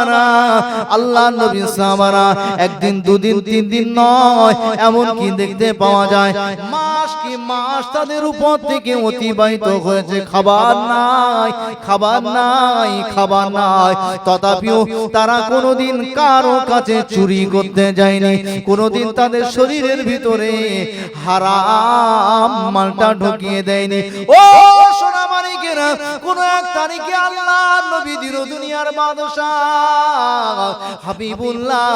সাহাবারা আল্লাহ নবী সাহাবারা, একদিন, দুদিন, তিন দিন নয় এমন কি দেখতে পাওয়া যায় মাস কি মাস তাদের উপর থেকে অতিবাহিত হয়েছে। খাবার নাই খাবার নাই খাবার নাই। তথাপিও তারা কোনোদিন কারও কাছে চুরি করতে যায়নি। কোনোদিন তাদের শরীরের ভিতরে হারাম মালটা ঢুকিয়ে দেয়নি। ও কোন এক তারিখে আল্লাহ নবী দুনিয়ার বাদশাহ হাবিবুল্লাহ,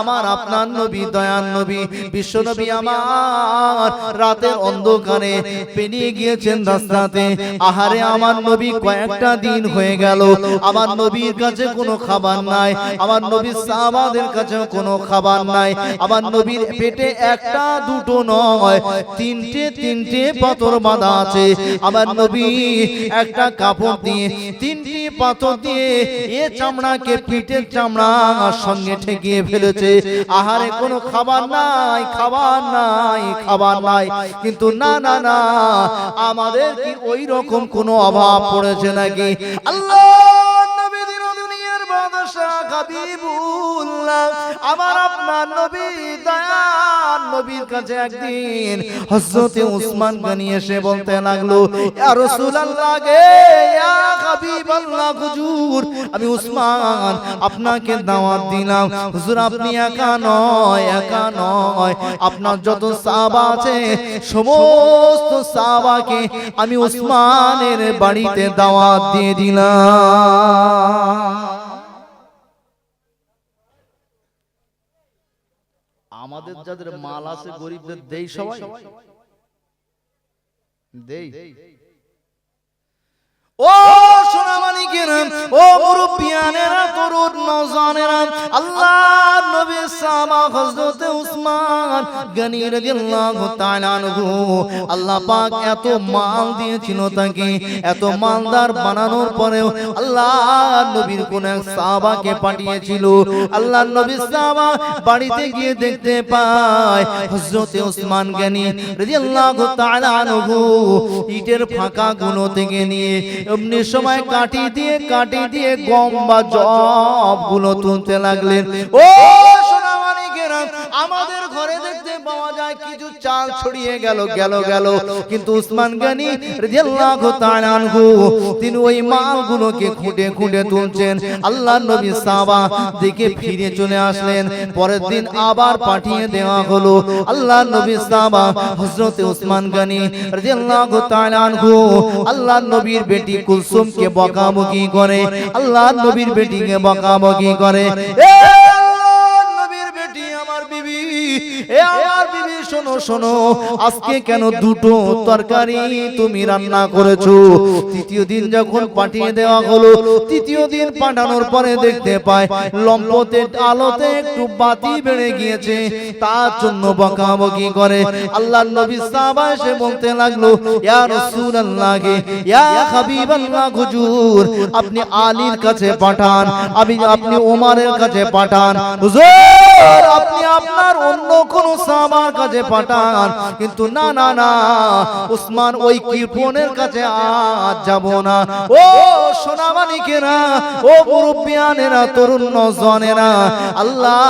আমার আপনার নবী দয়ান নবী, বিশ্ব নবী আমার, রাতের অন্ধকারে পেরিয়ে গিয়েছেন রাস্তাতে। আহারে, আমার নবী কয়েকটা দিন হয়ে গেল। আমার নবীর কাছে কোনো খাবার নাই। আমার নবীর সাহাবাদের কাছে কোনো খাবার নাই। আমার নবীর পেটে একটা দুটো নয়, তিনটে তিনটে পাথর বাঁধা আছে। আমার নবী একটা কাপড় দিয়ে, তিনটি পাথর দিয়ে এ চামড়াকে পিঠের চামড়া সঙ্গে ঠেকিয়ে ফেলেছে। আহারে, কোনো খাবার নাই খাবার নাই খাবার নাই। কিন্তু না না না আমাদের কি ওই রকম কোনো অভাব পড়েছে নাকি? আল্লাহ! আমার আপনার নবী নবীর কাছে একদিন উসমান এসে বলতে লাগল আমি উসমান আপনাকে দাওয়াত দিলাম। হুজুর, আপনি একা নয় একা নয়। আপনার যত সাহাবা আছে, সমস্ত সাহাবাকে আমি উসমানের বাড়িতে দাওয়াত দিয়ে দিলাম। আমাদের যাদের মাল আছে গরিবদের দেই সবাই। দেই ও ও আল্লাহর নবী হযরত উসমান গনি রাদিয়াল্লাহু তাআলা আনহু, আল্লাহ পাক এত মাল দিয়েছিল তাকে, এত মালদার বানানোর পরেও আল্লাহর নবীর কোন এক সাহাবাকে পাঠিয়েছিল। আল্লাহর নবী বাড়িতে গিয়ে দেখতে পায়, হযরত উসমান গনি রাদিয়াল্লাহু তাআলা আনহু, ইটের ফাঁকা গুলো থেকে নিয়ে, এমনি সময় কাটি দিয়ে কাটি দিয়ে গম বা জবগুলো তুলতে লাগলেন। ও সোনামানিকেরা আমাদের ঘরে দেখতে পাওয়া যায় কিছু চাল ছড়িয়ে গেল গেল গেল। কিন্তু উসমান গনি রাদিয়াল্লাহু তাআলা আনহু, তিনি ওই মালগুলোকে খুঁটে খুঁটে তুলছেন। আল্লাহর নবী সাহাবা দিকে ফিরে চলে আসলেন। পরের দিন আবার পাঠিয়ে দেওয়া হলো। আল্লাহর নবী সাহাবা হযরতে উসমান গনি রাদিয়াল্লাহু তাআলা আনহু, আল্লাহর নবীর বেটি কুলসুমকে বকাবকি করে, আল্লাহর নবীর বেটিকে বকাবকি করে। এ এ আমার বিবি শোনো শোনো আজকে কেন দুটো তরকারি তুমি রান্না করেছ? তৃতীয় দিন যখন পাঠিয়ে দেওয়া হলো তৃতীয় দিন পাঠানোর পরে দেখতে পায় লম্পতে আলোতে একটু বাতি বেড়ে গিয়েছে। তার জন্য বকাবকি করে আল্লাহ নবী সাহাবা এসে বলতে লাগল ইয়া রাসূলুল্লাহ ইয়া হাবিবাল্লাহ হুজুর আপনি আলীর কাছে পাঠান আমি আপনি ওমরের কাছে পাঠান। হুজুর আপনি আপনার অন্য কোন সাহাবার কাছে পাঠান। কিন্তু না না না উসমান ওই কৃপণের কাছে আজ যাব না। ও! সোনামানিকেরা, ও তরুণ আল্লাহ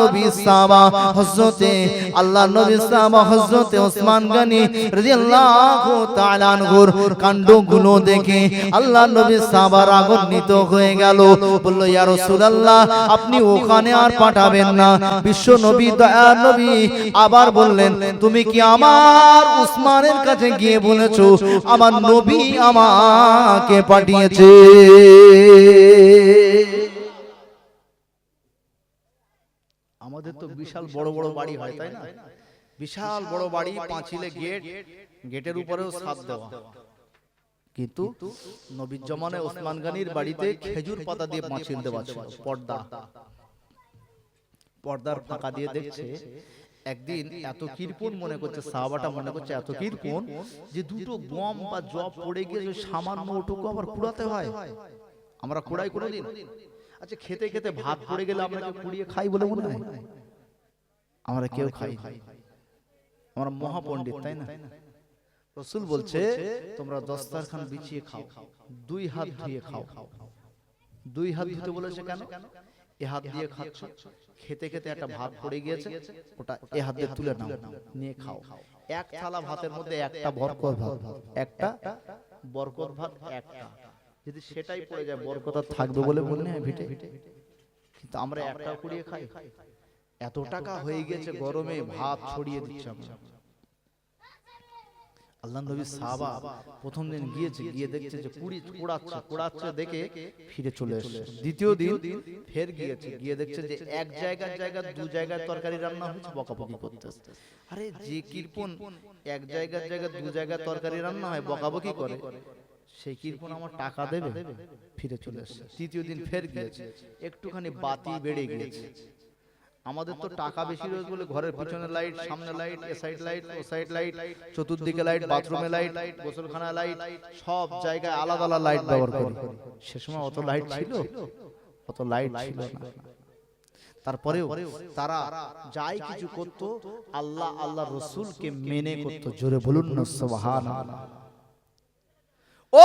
নবী সাহাবা, হযরতে, আল্লাহ নবী সাহাবা, হযরতে ওসমান গনি দেখে আল্লাহ নবী হয়ে গেল। আপনি ওখানে আর পাঠাবেন না। বিশ্ব নবী নবী আবার বললেন, তুমি কি আমার উসমানের কাছে গিয়ে বলেছ, আমার নবী আমাকে পাঠিয়েছে? আমাদের তো বিশাল বড় বড় বাড়ি হয় তাই না? বিশাল বড় বাড়ি পাঁচিলে গেট গেটের উপরেও ছাদ দেওয়া। কিন্তু নবীর জমানে ওসমান গানির বাড়িতে খেজুর পাতা দিয়ে পাঁচিল দেওয়া ছিল পর্দা। পর্দার ফাঁকা দিয়ে দেখছে একদিন এত কিরপন মনে করছে সাহাবাটা মনে করছে এত কিরপন যে দুটো গম বা জব পড়ে গিয়ে সামান্য ওটুকু আবার কুড়াতে হয় আমরা কুড়াই কোনোদিন। আচ্ছা খেতে খেতে ভাত পড়ে গেলে আমরা কুড়িয়ে খাই বলে মনে হয়? আমরা কেউ খাই। আমরা মহাপণ্ডিত তাই না? রসুল বলছে তোমরা দস্তারখান বিছিয়ে খাও। দুই হাত ধুয়ে খাও। দুই হাত ধুতে বলেছে কেন? এ হাত দিয়ে খাচ্ছ। খেতে খেতে একটা ভাত পড়ে গিয়েছে ওটা এ হাত তুলে নাও নিয়ে খাও। এক থালা ভাতের মধ্যে একটা বরকত ভাত একটা বরকত ভাত একটা। যদি সেটাই পড়ে যায় বরকত থাকবে বলে মনে হয় ভিটে। কিন্তু আমরা একটা কুড়িয়ে খাই। এত টাকা হয়ে গেছে গরমে ভাত ছড়িয়ে দিচ্ছে আমরা। আল্লাহ নবী সাহাবা প্রথম দিন গিয়েছে গিয়ে দেখছে যে কুড়ি কুড়াচ্ছে কুড়াচ্ছে দেখে ফিরে চলে এসেছে। দ্বিতীয় দিন ফের গিয়েছে গিয়ে দেখছে যে এক জায়গার জায়গা দু জায়গায় তরকারি রান্না হচ্ছে বকাবকি করতেছে। আরে যে কৃপন এক জায়গার জায়গা দু জায়গায় তরকারি রান্না হয় বকাবকি করে। সেই কৃপন আমার টাকা দেবে ফিরে চলে এসেছে। তৃতীয় দিন ফের গিয়েছে। একটুখানি বাতি বেড়ে গিয়েছে। আমাদের তো টাকা বেশি রয়েছে বলে ঘরের পিছনে লাইট সামনে লাইট এ সাইড লাইট ও সাইড লাইট চতুর্দিকে লাইট বাথরুমে লাইট গোসলখানা লাইট সব জায়গায় আলাদা আলাদা লাইট ব্যবহার করি। সে সময় অত লাইট ছিল? অত লাইট ছিল না। তারপরেও তারা যাই কিছু করত আল্লাহ আল্লাহ রসুলকে মেনে করত। জোরে বলুন না সুবহানাল্লাহ। ও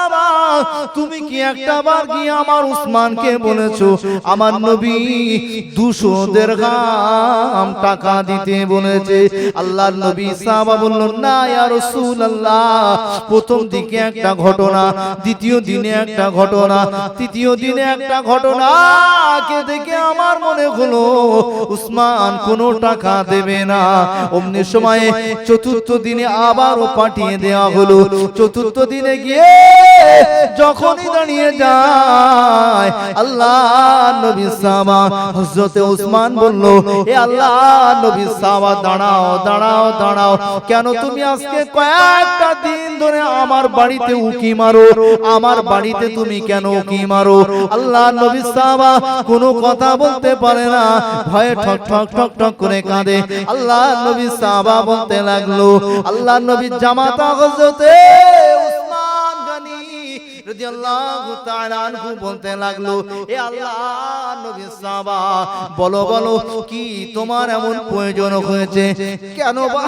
তুমি কি একটা বার গিয়ে আমার উসমানকে বলেছ? আমার নবী দুশো দেড়গাম টাকা দিতে বলেছে। আল্লাহর নবী সাহাবা বলল না, ইয়া রাসূলুল্লাহ। প্রথম দিকে একটা ঘটনা, দ্বিতীয় দিনে একটা ঘটনা, তৃতীয় দিনে একটা ঘটনা। কে দেখে আমার মনে হলো, উসমান কোনো টাকা দেবে না। অমনি সময়ে চতুর্থ দিনে আবারও পাঠিয়ে দেওয়া হলো। চতুর্থ দিনে গিয়ে যখনই দাঁড়িয়ে যায় আল্লাহ নবী সামা হযরতে উসমান বলল এ আল্লাহ নবী সামা দাঁড়াও দাঁড়াও দাঁড়াও কেন তুমি আজকে কয়েকটা দিন ধরে আমার বাড়িতে উকি মারো আমার বাড়িতে তুমি কেন উকি মারো? আল্লাহ নবী সামা কোনো কথা বলতে পারে না ভয়ে ঠক ঠক ঠক ঠক করে কাঁদে। আল্লাহ নবী সাহাবা বলতে লাগল আল্লাহ নবী জামাতা হযরতে গনি রাদিয়াল্লাহু তাআলা আনহু বলতে লাগল এ আল্লাহ নবী সাহাবা বলো বলো কি তোমার এমন প্রয়োজন হয়েছে? কেন বা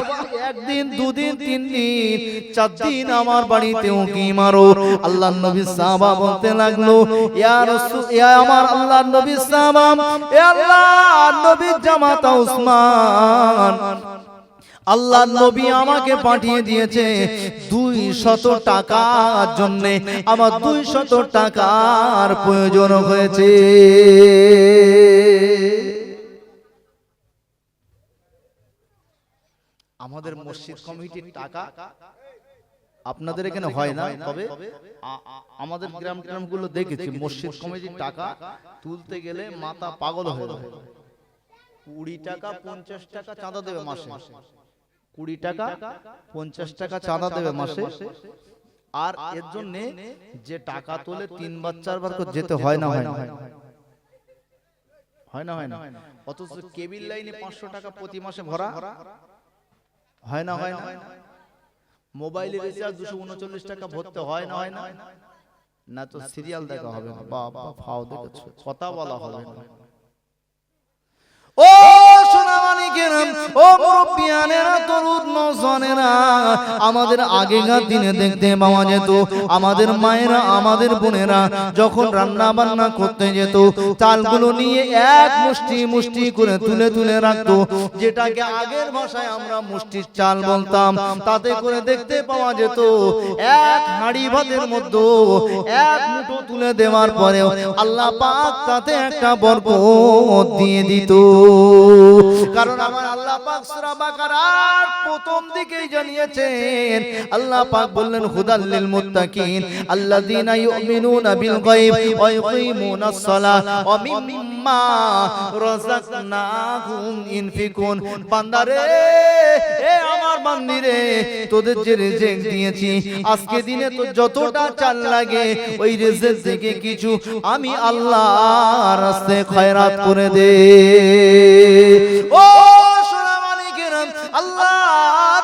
একদিন দুদিন তিন দিন চার দিন আমার বাড়িতে উকি মারো? আল্লাহ নবী সাহাবা বলতে লাগল ইয়া রাসূল ইয়া আমার আল্লাহ নবী সাহাবা এ আল্লাহ নবী জামাতা উসমান আল্লাহ নবী আমাকে পাঠিয়ে দিয়েছে দুই শত টাকার জন্য। আমার দুই শত টাকার প্রয়োজন হয়েছে। আমাদের মসজিদ কমিটির টাকা আপনাদের এখানে হয় না? তবে আমাদের গ্রাম গ্রামগুলো দেখেছি। মসজিদ কমিটির টাকা তুলতে গেলে মাথা পাগল হয়ে যায় কুড়ি টাকা পঞ্চাশ টাকা চাঁদা দেবে মাসে মাসে। কুড়ি টাকা পঞ্চাশ টাকা চাঁদা দেবে মাসে। আর এর জন্য যে টাকা তোলে তিনবার চারবার করে যেতে হয় না হয় না হয়। না হয় না। অথচ কেবিল লাইনে পাঁচশো টাকা প্রতি মাসে ভরা। হয় না হয় না। মোবাইলে রিচার্জ দুশো উনচল্লিশ টাকা ভরতে হয় না হয় না। না তো সিরিয়াল দেখা হবে না। বাবা ফাও দেখেছ। কথা বলা হবে না। ও সোনামানিকেরা, ও মুরব্বিয়ানেরা, তরুণ নজনেরা আমাদের আগেকার দিনে দেখতে পাওয়া যেত, আমাদের মায়েরা, আমাদের বোনেরা যখন রান্না বান্না করতে যেত চালগুলো নিয়ে এক মুষ্টি মুষ্টি করে তুলে তুলে রাখতো, যেটাকে আগের ভাষায় আমরা মুষ্টির চাল বলতাম, তাতে করে দেখতে পাওয়া যেত, এক হাঁড়ি ভাতের মধ্যে এক মুঠো তুলে দেওয়ার পরেও আল্লাহ পাক তাতে একটা বরকত দিয়ে দিত। কারণ আমার আল্লাহ পাক সূরা বাকারার প্রথম দিকেই জানিয়েছেন, আল্লাহ পাক বললেন, হুদাল লিল মুত্তাকিন আল্লাযীনা ইউমিনুনা বিল গায়ব ওয়া ইউকিমুনাস সালাহ ওয়া মিম্মা রাযাকনাহুম ইনফিকুন। বান্দারে, এ আমার তোদের যে রিজিক দিয়েছি, আজকে দিনে তো যতটা চাল লাগে, ওই রিজিক থেকে কিছু আমি আল্লাহ রাস্তায় খয়রাত করে দে। ও সোনা মালিকের আল্লাহ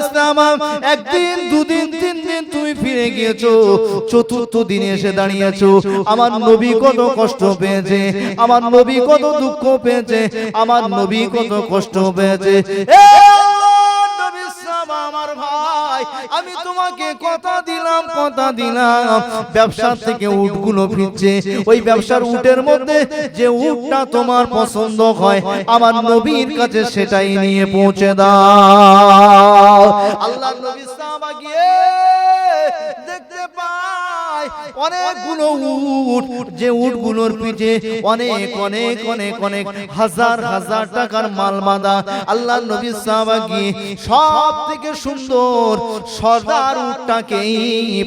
ইসলাম। একদিন, দুদিন, তিন দিন তুমি ফিরে গিয়েছো, চতুর্থ দিনে এসে দাঁড়িয়েছো। আমার নবী কত কষ্ট পেয়েছে, আমার নবী কত দুঃখ পেয়েছে, আমার নবী কত কষ্ট পেয়েছে। আমার ভাই। আমি তোমাকে কথা দিলাম কথা দিলাম। ব্যবসার থেকে উটগুলো ফিরছে। ওই ব্যবসার উটের মধ্যে যে উটটা তোমার পছন্দ হয় আমার নবীর কাছে সেটাই নিয়ে পৌঁছে দাও। আল্লাহ নবী সাহাবা গিয়ে অনেকগুলো উট যে উটগুলোর পিঠে অনেক অনেক অনেক অনেক হাজার হাজার টাকার মাল বাঁধা আল্লাহ নবী সাহাবা গিয়ে সব থেকে সুন্দর সর্দার উটটাকেই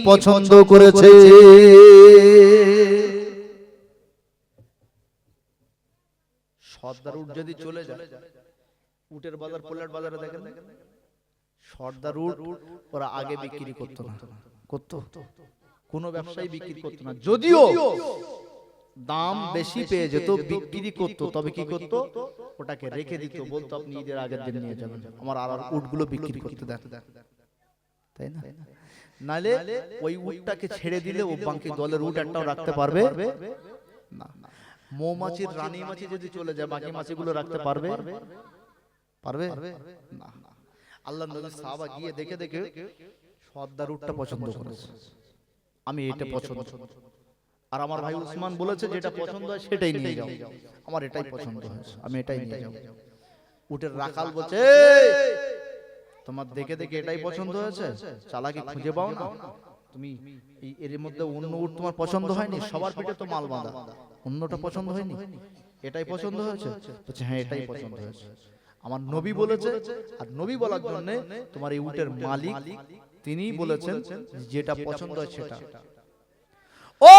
পছন্দ করেছে। সর্দার উট যদি চলে যায় উটের বাজার পোলার বাজারে দেখেন সর্দার উট ওরা আগে বিক্রি করতো না। করতো? কোনো ব্যবসায়ী বিক্রি করতো না। যদিও দাম বেশি পেয়ে যেত বিক্রি করতো তবে কি করতো ওটাকে রেখে দিত বলতো আপনি ঈদের আগের দিন নিয়ে যাবেন আমার আর আর উটগুলো বিক্রি করতে দেখ তাই না? নালে ওই উটটাকে ছেড়ে দিলে ও বাকি দলের উট একটাও রাখতে পারবে? না মৌমাছির রানী মাছি যদি চলে যায় বাকি মাছিগুলো রাখতে পারবে? পারবে? না আল্লাহ নবী সাহাবা গিয়ে দেখে দেখে সর্দার উটটা পছন্দ করেছে। আমি এটা পছন্দ আর আমার ভাই উসমান বলেছে যেটা পছন্দ হয় সেটাই নিয়ে যাও। আমার এটাই পছন্দ হয়েছে। আমি এটাই নিয়ে যাও। উটের রাখাল বলছে তোমার দেখে দেখে এটাই পছন্দ হয়েছে? চালাকি খুঁজে পাও না? তুমি এর মধ্যে অন্য উট তোমার পছন্দ হয়নি? সবার পেটে তো মাল বাঁধা। অন্যটা পছন্দ হয়নি? এটাই পছন্দ হয়েছে? বলছে হ্যাঁ এটাই পছন্দ হয়েছে। আমার নবী বলেছে আর নবী বলার জন্য তোমার এই উটের মালিক তিনিই বলেছেন যেটা পছন্দ হয় সেটা। ও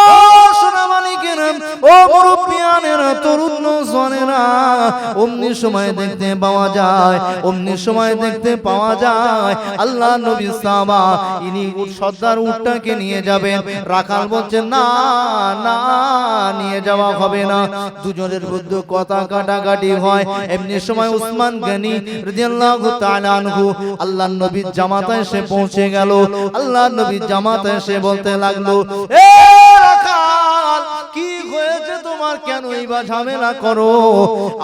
আল্লাহ নিয়ে রাখাল বলছেন না না, নিয়ে যাওয়া হবে না। দুজনের মধ্যে কথা কাটাকাটি হয়। এমনি সময় উসমান গনি রাদিয়াল্লাহু তাআলা আল্লাহ নবীর জামাতায় সে পৌঁছে গেল। আল্লাহ নবীর জামাতায় সে বলতে লাগল, এ কি হয়েছে তোমার? কেন এই বা ঝামেলা করো?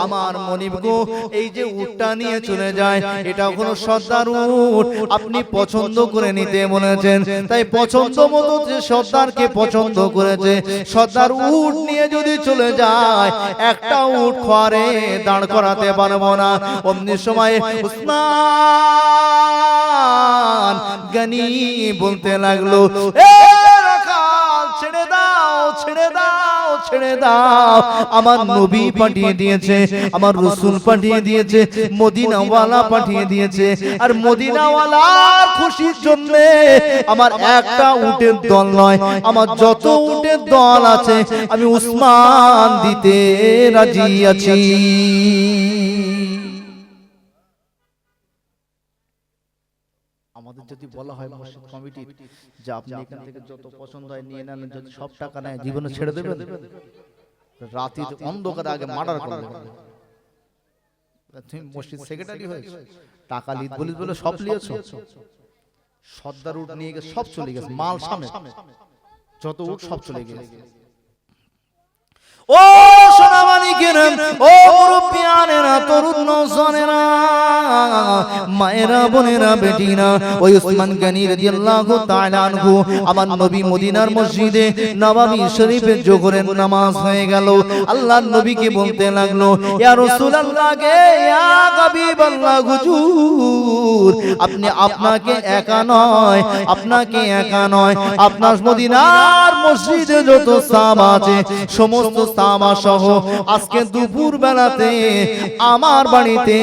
আমার মনিব গো, এই যে উটটা নিয়ে চলে যায়, এটা কোনো সর্দার উট। আপনি পছন্দ করে নিতে বলেছেন। তাই পছন্দ মতো যে সর্দারকে পছন্দ করেছে, সর্দার উট নিয়ে যদি চলে যায়, একটা উট খোয়ারে দাঁড় করাতে পারব না। অমনি সময় উসমান গানি বলতে লাগল ছেড়ে দাও। ছেড়ে দাও ছেড়ে দাও। আমার নবী পাঠিয়ে দিয়েছে আমার রসুল পাঠিয়ে দিয়েছে মদিনাওয়ালা পাঠিয়ে দিয়েছে। আর মদিনাওয়ালার খুশির জন্য আমার একটা উটের দল নয় আমার যত উটের দল আছে আমি উসমান দিতে রাজি আছি। যদি বলা হয় মসজিদ কমিটির যে আপনি এখান থেকে যত পছন্দ হয় নিয়ে নেন যদি সব টাকা নেয় জীবনে ছেড়ে দেবেন? রাতের অন্ধকারে আগে মার্ডার করে তুমি মসজিদ সেক্রেটারি হয়েছে। টাকা লিদ বলিস বলে সব লিয়েছো? সর্দার উঠ নিয়ে গেছে সব চলে গেছে মাল সামনে। যত উঠ সব চলে গেছে। ও সোনামানিকেরা, ও মুরব্বিয়ানেরা, তরুণ নওজওয়ানেরা মায়েরা, বোনেরা, বেটিরা, ওই উসমান গনি রাদিয়াল্লাহু তাআলা আনহু, আমার নবী মদিনার মসজিদে নববী শরীফে জোহরের নামাজ হয়ে গেল। আল্লাহর নবীকে বলতে লাগল, ইয়া রাসূলুল্লাহ গে, ইয়া হাবিবাল্লাহ হুজুর, আপনি আপনাকে একা নয়, আপনাকে একা নয়, আপনার মদিনার মসজিদে যত সাহাবা আছে, সমস্ত সাহাবা সহ আজকে দুপুর বেলাতে আমার বাড়িতে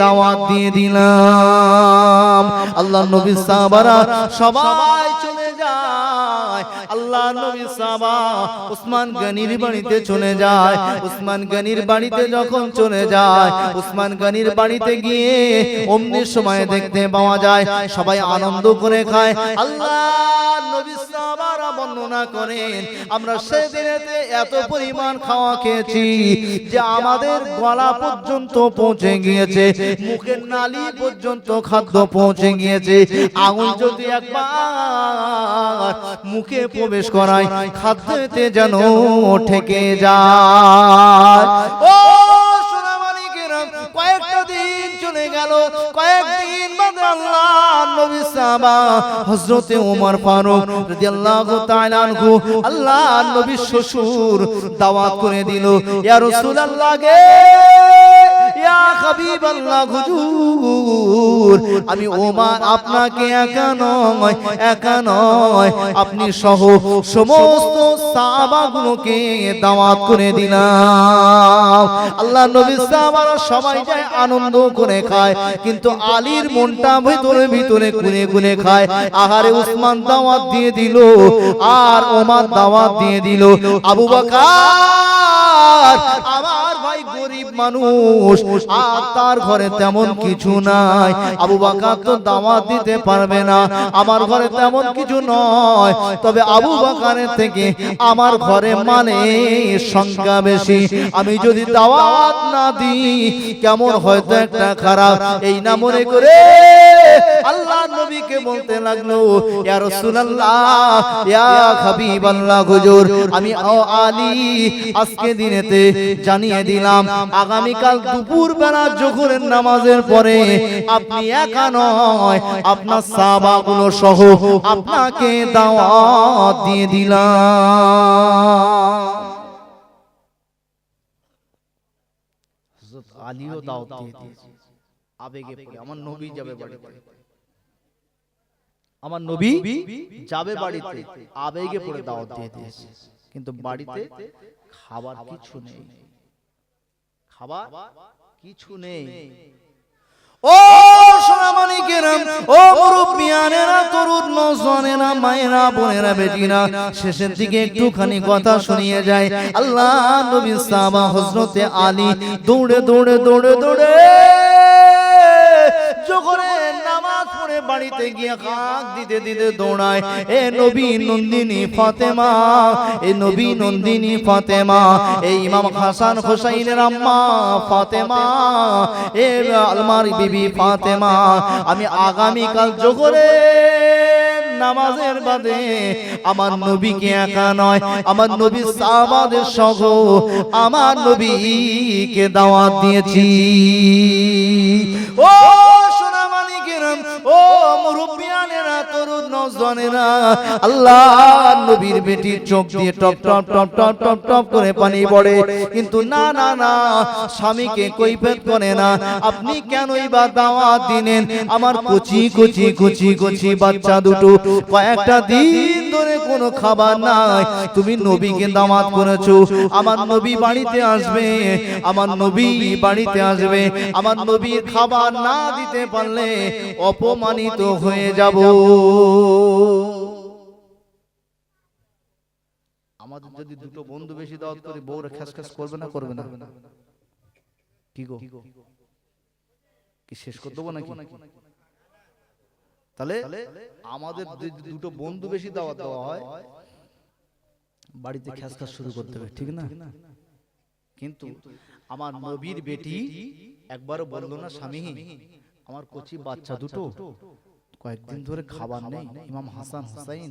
দাওয়াত দিয়ে দিলাম। আল্লাহ নবী সাহাবারা সবাই চলে যায়। আল্লাহ নবী সাহাবা উসমান গনির বাড়িতে চলে যায়। উসমান গনির বাড়িতে যখন চলে যায়, উসমান গনির বাড়িতে গিয়ে অমনি সময় দেখতে পাওয়া যায়, সবাই আনন্দ করে খায়। আল্লাহ নবী বর্ণনা করেন, আমরা এত পরিমাণ খাওয়া খেয়েছি যে আমাদের গলা পর্যন্ত পৌঁছে গিয়েছে, মুখের নালী পর্যন্ত খাদ্য পৌঁছে গিয়েছে। আঙুল যদি একবার মুখে প্রবেশ করায় খাদ্যতে যেন ঠেকে যায়। ও সোনামানিকেরা কয়েকটা দিন চলে গেল আল্লাহ আমি ওমর আপনাকে একা নয় একা নয়, আপনি সহ সমস্ত সাহাবাগুলোকে দাওয়াত করে দিলাম। আল্লাহ নবী সাহাবারা সবাই যায় আনন্দ করে খায়, কিন্তু আলীর মনটা ভেতরে ভিতরে কুনে কুনে খায়। আহারে উসমান দাওয়াত দিয়ে দিল, আর ওমার দাওয়াত দিয়ে দিল। আবু বাকার, আমার ভাই গরিব মানুষ, আর তার ঘরে তেমন কিছু নাই। আবু বকর তো দাওয়াত দিতে পারবে না। আমার ঘরে তেমন কিছু নয়। তবে আবু বকরের থেকে আমার ঘরে মানে সংখ্যা বেশি। আমি যদি দাওয়াত না দিই, কেমন হয়তো একটা খারাপ। এই না মনে করে আল্লাহ নবীকে বলতে লাগল, ইয়া রাসূলুল্লাহ, ইয়া হাবিবাল্লাহ হুজুর, আমি আলী আজকে দিনেতে জানিয়ে দিলাম। আগামী কাল দুপুর বেলা জোহরের নামাজের পরে আপনি একা নয়, আপনার সাহাবাগুলো সহ আপনাকে দাওয়াত দিয়ে দিলাম। আমার নবী যাবে বাড়িতে। আবেগে পড়ে দাওয়াত দিয়ে দিয়েছে। কিন্তু বাড়িতে খাবার কিছু নেই। খাবার কিছু নেই। ও ও তরুণ মায়েরা, বোনেরা, বেটিরা, শেষের দিকে একটুখানি কথা শুনিয়ে যায়। আল্লাহ নবী সাহাবা হযরতে আলী দৌড়ে দৌড়ে দৌড়ে দৌড়ে জোহরের নামাজ পড়ে বাড়িতে গিয়ে কাক দিতে দিতে দৌড়ায়। এ নবী নন্দিনী ফাতেমা, এ নবী নন্দিনী ফাতেমা এই ইমাম হাসান হোসাইনের আম্মা ফাতেমা, এ আলমার বিবি ফাতেমা। আমি আগামী কাল জোহরে নামাজের বাদে আমার নবীকে একা নয় আমার নবী সাহাবাদের সহ আমার নবীকে দাওয়াত দিয়েছি। ও ও মুরব্বিয়ানেরা তরুণ নজওয়ানেরা আল্লাহ নবীর বেটির চোখ দিয়ে টপ টপ টপ টপ টপ টপ করে পানি পড়ে। কিন্তু না না না স্বামীকে কৈফিয়ত করে না। আপনি কেনই বা দাওয়াত দিলেন? আমার কচি কুচি কুচি কচি বাচ্চা দুটো কয়েকটা দিন ধরে কোনো খাবার নাই। তুমি নবীকে দাওয়াত করেছ। আমার নবী বাড়িতে আসবে। আমার নবী বাড়িতে আসবে। আমার নবীর খাবার না দিতে পারলে অপমানিত হয়ে যাব। আমাদের যদি দুটো বন্ধু বেশি দাওয়াত করি, বউরা খ্যাস খ্যাস করবে না করবে না? কি গো? কি শেষ করে দেবো নাকি? তাহলে আমাদের দুটো বন্ধু বেশি দাওয়াত দেওয়া হয়। বাড়িতে খ্যাস খ্যাস শুরু করতে হবে ঠিক না? কিন্তু আমার নবীর বেটি একবারও বলল না স্বামী আমার কচি বাচ্চা দুটো কয়েকদিন ধরে খাবার নেই ইমাম হাসান হুসাইন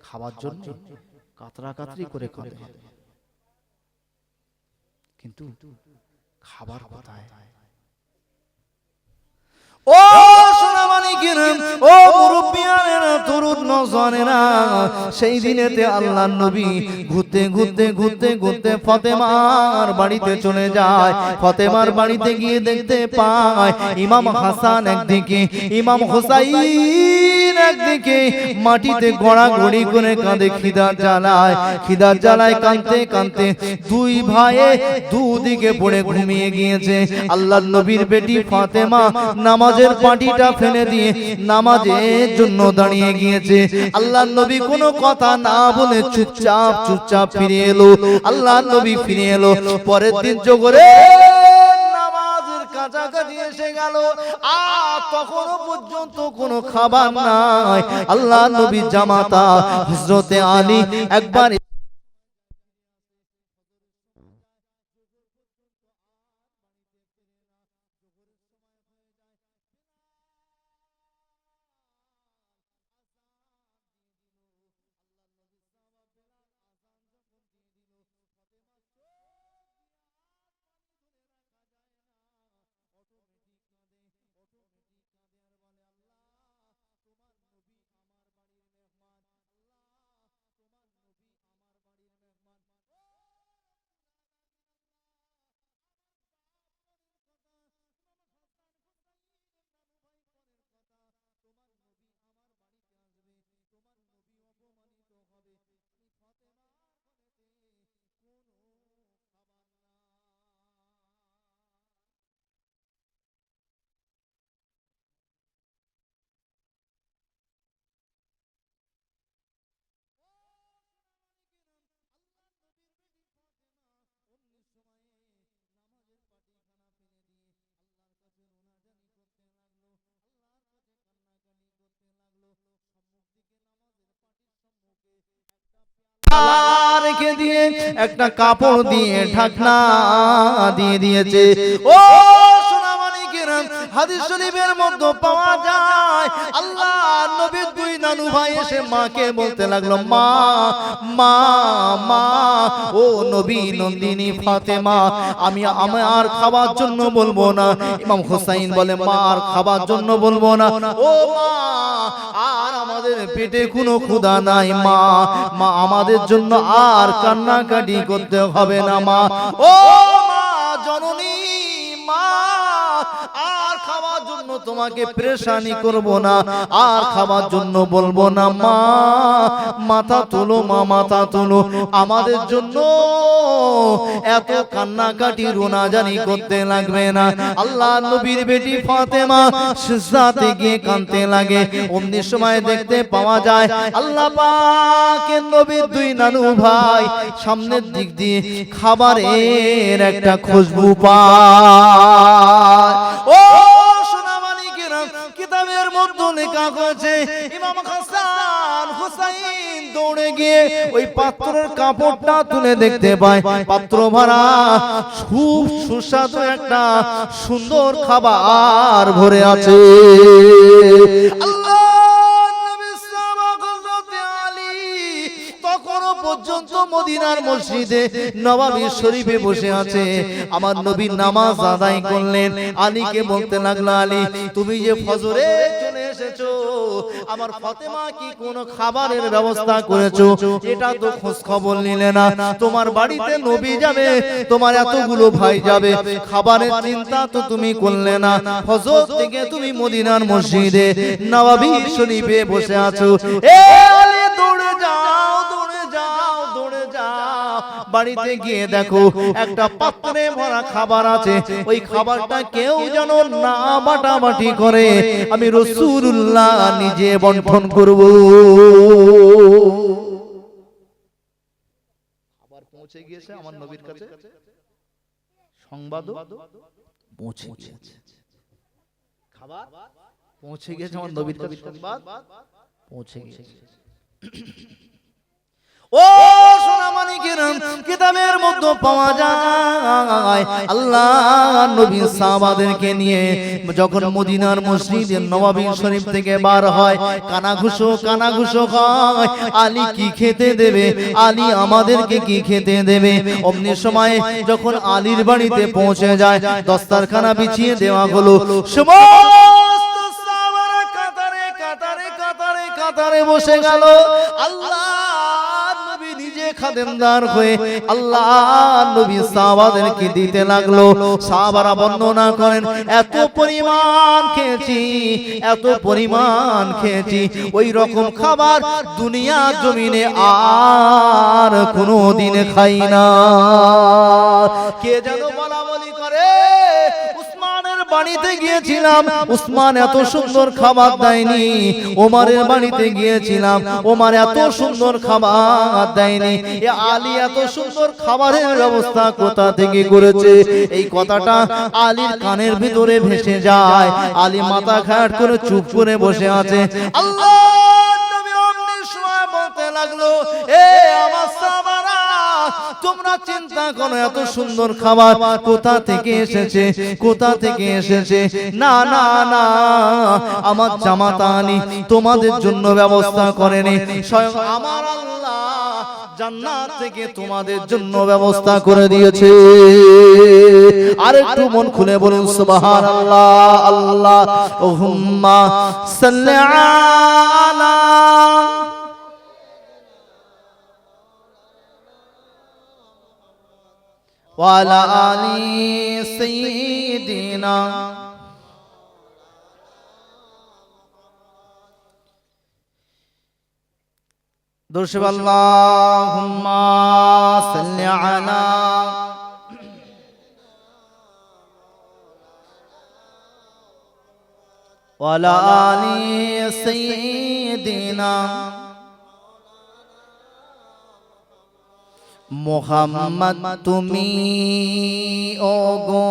খাবার জন্য কাতরা কাতরি করে কাঁদে কিন্তু খাবার কোথায়? ও সোনামানিকেরা, ও মুরব্বিয়ানেরা তরুণ নজওয়ানেরা সেই দিনেতে আল্লাহর নবী ঘুরতে ঘুরতে ঘুরতে ঘুরতে ফতেমার বাড়িতে চলে যায়। ফতেমার বাড়িতে গিয়ে দেখতে পায়, ইমাম হাসান একদিকে, ইমাম হোসাইন একদিকে মাটিতে করে কাঁদে খিদার জ্বালায় খিদার জ্বালায় কাঁদতে কাঁদতে দুই ভাইয়ে দুদিকে পড়ে ঘুমিয়ে গিয়েছে। আল্লাহর নবীর বেটি ফাতেমা নামাজের পাটিটা ফেলে দিয়ে নামাজের জন্য দাঁড়িয়ে গিয়েছে। আল্লাহর নবী কোনো কথা না বলে চুপচাপ চুপচাপ ফিরে এলো। আল্লাহর নবী ফিরে এলো। পরের দিন জোগরে কাছাকাছি এসে গেল। আর তখনও পর্যন্ত কোনো খাবার নাই। আল্লাহ নবী জামাতা হজরতে আলী একবার রেখে দিয়ে একটা কাপড় দিয়ে ঢাকনা দিয়ে দিয়েছে। ও হাদিস শরীফের মধ্যে পাওয়া যায়, আল্লাহ নবীর দুই নানু ভাই এসে মাকে বলতে লাগল, মা মা মা, ও নবী নন্দিনী ফাতেমা, আমি আমার জন্য বলব না। ইমাম বলে, মা, আর খাবার জন্য বলব না। ও মা, আর আমাদের পেটে কোনো ক্ষুধা নাই, মা মা, আমাদের জন্য আর কান্নাকাটি করতে হবে না, মা। ও মা, জননী তোমাকে প্রেশানি করব না। আর খাওয়ার জন্য বলব না মা মাথা তুলো মা মাথা তুলো। আমাদের জন্য এত কান্নাকাটি রোনাজানি করতে লাগবে না। আল্লাহ নবীর বেটি ফাতেমা সিজদাতে গিয়ে কাঁদতে লাগে। অমনি সময় দেখতে পাওয়া যায় আল্লাহ পাকের নবীর দুই নানু ভাই সামনের দিক দিয়ে খাবারের একটা খুশবু পায়। ও কিতাবের কাগজে ইমাম হাসান হুসাইন দৌড়ে গিয়ে ওই পাত্রের কাপড়টা তুলে দেখতে পায়। পাত্র ভরা খুব সুস্বাদু একটা সুন্দর খাবার ভরে আছে। আল্লাহ! পর্যন্ত মদিনার মসজিদে নবাবী শরীফে বসে আছে। আমার নবীর নামাজ আদায় করলেন। আলীকে বলতে লাগল, আলী, তুমি যে ফজরে চলে এসেছ, আমার ফাতেমা কি কোনো খাবারের ব্যবস্থা করেছ? এটা তো খোঁজ খবর নিলে না। তোমার বাড়িতে নবী যাবে, তোমার এতগুলো ভাই যাবে। খাবারের চিন্তা তো তুমি করলে না। ফজর থেকে তুমি মদিনার মসজিদে নবাবী শরীফে বসে আছো। এ বাড়িতে গিয়ে দেখো একটা পাত্রে ভরা খাবার আছে। ওই খাবারটা কেউ যেন না বাটাবাটি করে। আমি রসুল্লাহ নিজে বন্টন করব। পৌঁছে গিয়েছে আমার নবীর কাছে। সংবাদ পৌঁছে গিয়েছে। খাবার পৌঁছে গিয়েছে আমার নবীর কাছে। সংবাদ পৌঁছে গিয়েছে। ও সোনামানিকেরা কিতাবের মধ্যে পাওয়া যায়। আল্লাহ নবী সাহাবাদেরকে নিয়ে যখন মদিনার মসজিদের নবাবী শরীফ থেকে বার হয়, কানাঘুষো কানাঘুষো হয়, আলী কি খেতে দেবে? আলী আমাদেরকে কি খেতে দেবে? অমনি সময়ে যখন আলীর বাড়িতে পৌঁছে যায়, দস্তারখানা বিছিয়ে দেওয়া হলো। সমস্ত সাহাবারা কাতারে কাতারে কাতারে কাতারে বসে গেল। আল্লাহ খাদেমদার হয়ে আল্লাহ নবী সাহাবাদেরকে দিতে লাগল। সাহাবারা বর্ণনা করেন, এত পরিমাণ খেয়েছি, এত পরিমাণ খেয়েছি। ওই রকম খাবার দুনিয়া জমিনে আর কোনো দিন খাই না। কে যেন বলা বলি বাড়িতে গিয়েছিলাম। উসমান এত সুন্দর খাবার দেয়নি। ওমারের বাড়িতে গিয়েছিলাম। ওমার এত সুন্দর খাবার দেয়নি। আলী এত সুন্দর খাবারের ব্যবস্থা কোথা থেকে করেছে? এই কথাটা আলীর কানের ভিতরে ভেসে যায়। আলী মাথা খাট করে চুপ করে বসে আছে। আল্লাহ লাগল, এ আমার তোমরা চিন্তা করো, এত সুন্দর খাবার কোথা থেকে এসেছে, কোথা থেকে এসেছে? না না না, আমার জামাতা আনি তোমাদের জন্য ব্যবস্থা করেনি। স্বয়ং আমার থেকে তোমাদের জন্য ব্যবস্থা করে দিয়েছে। আর একটু মন খুলে বলুন, সুবহানাল্লাহ, আল্লাহ, ওহুম্মা সাল্লি আলা وعلى آل سيدنا. درشب اللهم صل على وعلى آل سيدنا. মোহাম্মদ তুমি ওগো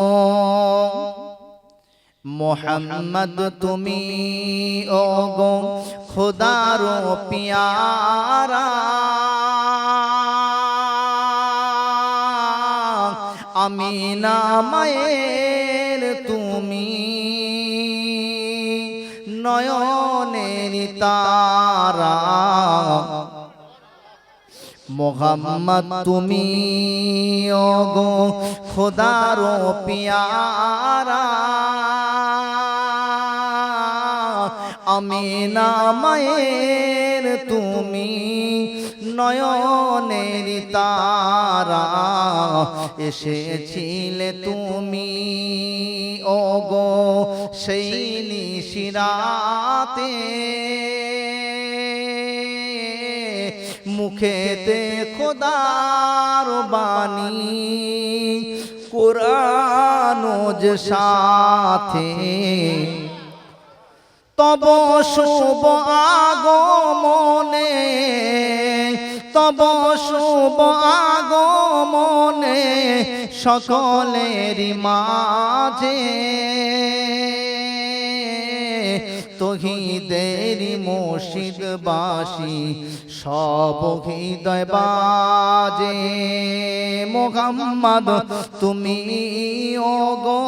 মোহাম্মদ তুমি ওগো খোদার পিয়ারা। আমি না মায়ের তুমি নয়নের তারা। মোহাম্মদ, তুমি ওগো খোদার পিয়ারা। আমি না মায়ের তুমি নয়নের তারা। এসেছিলে তুমি ওগো সেই নিশিরাতে। মুখেতে খোদার বাণী। কোরআন যে সাথে। তব শুভ আগমনে তব শুভ আগমনে সকলেরই মাঝে। তহিদেরি মুর্শিদবাসী সব হৃদয় বাজে মোহাম্মদ তুমি ওগো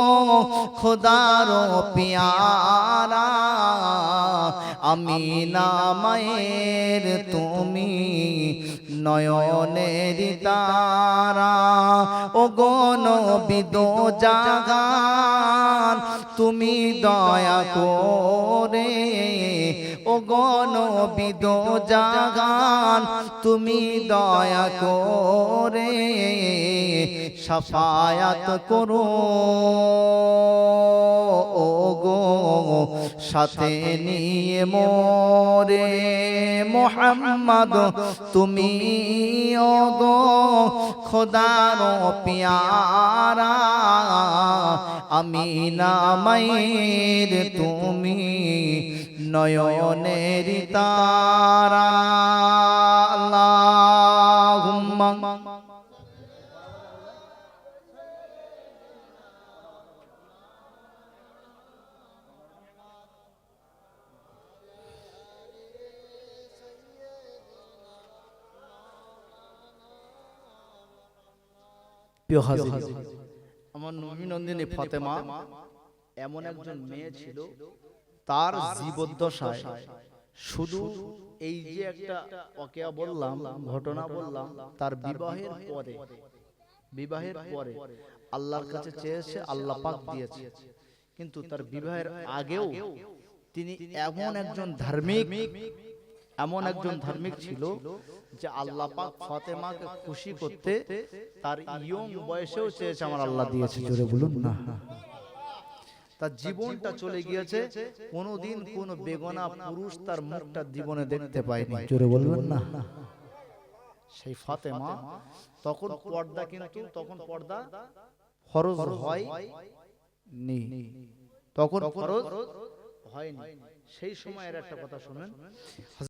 খোদার পিয়ারা আমি না মায়ের তুমি নয়নের তারা ও গণ বিদ জাগান তুমি দয়া করে ও গণ জাগান তুমি দয়া করে সাফায়াত করো। ও গো সাথে নিয়ে মোরে মোহাম্মদ, তুমি ও গো খোদার পিয়ারা আমি নামাইর তুমি নয়নের তারা। আল্লাহুম্মা প্রিয় হাজির। আমার নবীনন্দিনী ফাতেমা এমন একজন মেয়ে ছিল তার জীবদ্দশায় শুধু এই যে একটা অকেয়া বললাম ঘটনা বললাম তার বিবাহের পরে বিবাহের পরে আল্লাহর কাছে চেয়েছে আল্লাহ পাক দিয়েছে। কিন্তু তার বিবাহের আগেও তিনি এমন একজন ধার্মিক এমন একজন ধার্মিক ছিল যে আল্লাহ পাক ফাতেমাকে খুশি করতে তার ইয়ং বয়সেও চেয়েছে আমার আল্লাহ দিয়েছে জোরে বলুন না। তার জীবনটা চলে গিয়েছে কোনোদিন কোন বেগনা পুরুষ তার মুখটা জীবনে দেখতে পায়নি। জোরে বলবেন না। সেই ফাতেমা তখন পর্দা কিন্তু তখন পর্দা ফরজ হয় নি। তখন ফরজ হয়নি। সেই সময়ের একটা কথা শুনেন।